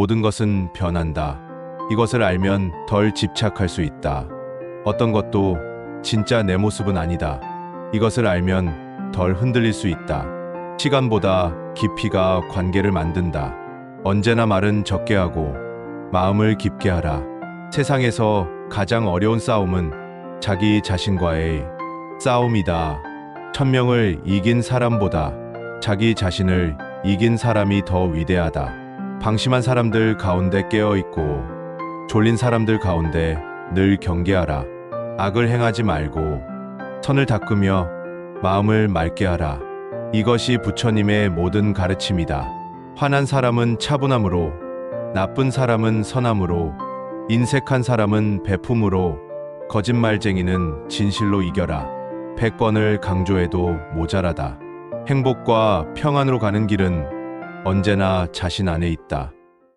모든 것은 변한다. 이것을 알면 덜 집착할 수 있다. 어떤 것도 진짜 내 모습은 아니다. 이것을 알면 덜 흔들릴 수 있다. 시간보다 깊이가 관계를 만든다. 언제나 말은 적게 하고 마음을 깊게 하라. 세상에서 가장 어려운 싸움은 자기 자신과의 싸움이다. 천명을 이긴 사람보다 자기 자신을 이긴 사람이 더 위대하다. 방심한 사람들 가운데 깨어 있고 졸린 사람들 가운데 늘 경계하라. 악을 행하지 말고 선을 닦으며 마음을 맑게 하라. 이것이 부처님의 모든 가르침이다. 화난 사람은 차분함으로, 나쁜 사람은 선함으로, 인색한 사람은 베품으로, 거짓말쟁이는 진실로 이겨라. 백 번을 강조해도 모자라다. 행복과 평안으로 가는 길은 언제나 자신 안에 있다.